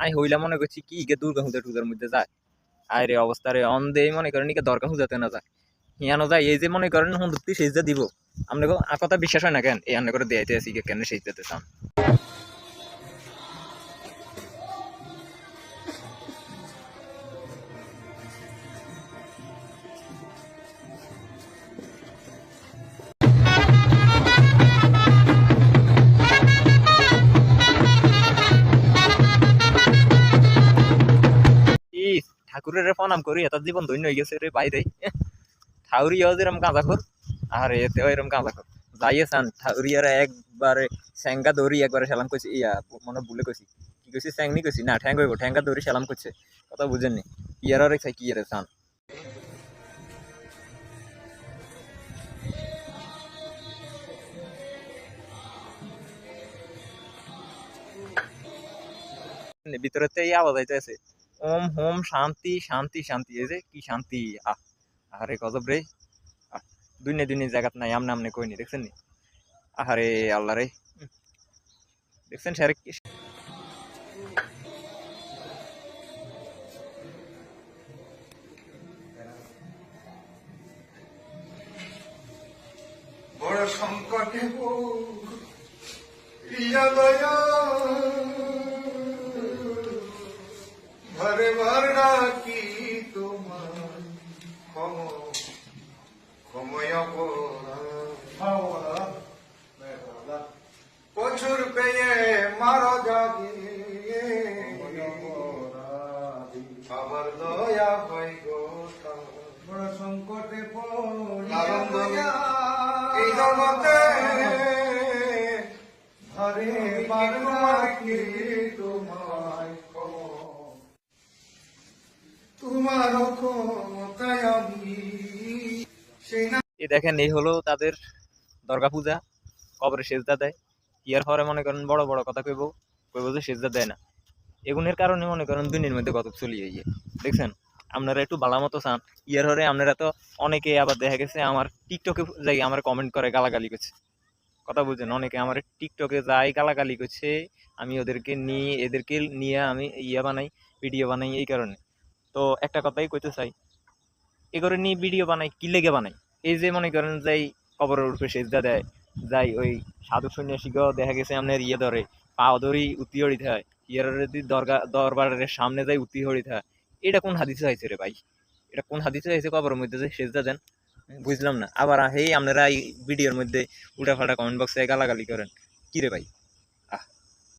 আমি হইলা মনে করছি কি গে দুর্গা পূজা টুজার মধ্যে যায়। আয় রে অবস্থা রে অন্ধে মনে করেন কে দরকার পূজাতে না যায়। হিয়ানো যায়, এই যে মনে করেন দুটি যে দিব। আর কথা বিশ্বাস হয় না কেন? এই আন্না করে দেয়াইতে আসি কেন সেই যেতে চান? ঠাকুরের প্রণাম করি এত জীবন ধন্য হয়ে গেছে রে বাইরে ঠাউরিয়াও যেরম গাঁজা কর আর এতেও এরম গাঁজা কর যাইয়ে চান ঠাউরিয়ার একবারে স্যাঙ্গা দৌড়ি একবারে সালাম করছি ইয়া মনে ভুলে কইছি কি কইছি স্যাংনি কইছি না ঠ্যাং হইব ঠ্যাঙ্গা দৌড়ি সালাম করছে কথা বুঝেননি ইয়ার আর কি ইয়ারে চান? ভিতরেতে এই আওয়াজ আইতেছে ওম, হোম, শান্তি শান্তি শান্তি। এই যে কি শান্তি? আহ আরে গজব রে। দুনিয়া দুনিয়া জায়গাত নাই, আমনে আমনে কইনি, দেখছেন নি? আহারে আল্লাহ রে। দেখছেন স্যার বড় সংকটে ইয়া ক্ষম ক্ষময় প্রচুর পেয়ে মারো জাগে আবার দয়া হয় গো বড় তোমার দেখেন, এই হলো তাদের দুর্গা পূজা। কবরে সেজদা দেয়। ইয়ার পরে মনে করেন, বড় বড় কথা কইব কইব যে সেজদা দেয় না। এগুনের কারণে মনে করেন দুনিয়ার মধ্যে কত চলি হইয়ে দেখছেন, আপনারা একটু ভালো মতো চান। ইয়ার হরে, আপনারা তো অনেকে আবার দেখা গেছে আমার টিকটকে যাই আমার কমেন্ট করে গালাগালি করছে। কথা বুঝছেন, অনেকে আমার টিকটকে যাই গালাগালি করছে, আমি ওদেরকে নিয়ে, এদেরকে নিয়ে আমি ইয়ে বানাই ভিডিও বানাই এই কারণে। তো একটা কথাই কইতে চাই, এ করে নিয়ে ভিডিও বানাই, কি লেগে বানাই? এই যে মনে করেন যাই কবরের উপরে সেজদা দেয়, যাই ওই সাধু সন্ন্যাসীকেও দেখা গেছে আপনার ইয়ে ধরে পাও ধরি উত্তি হরিতে হয়। ইয়ার যদি দরগা, দরবারের সামনে যাই উত্তি হরিতে হয়। এটা কোন হাদিসে হয়েছে রে ভাই? এটা কোন হাদিসে হয়েছে কবরের মধ্যে যে সেজদা দেন? বুঝলাম না। আবার হেই আপনারা এই ভিডিওর মধ্যে উল্টাপাল্টা কমেন্ট বক্সে গালাগালি করেন। কি রে ভাই?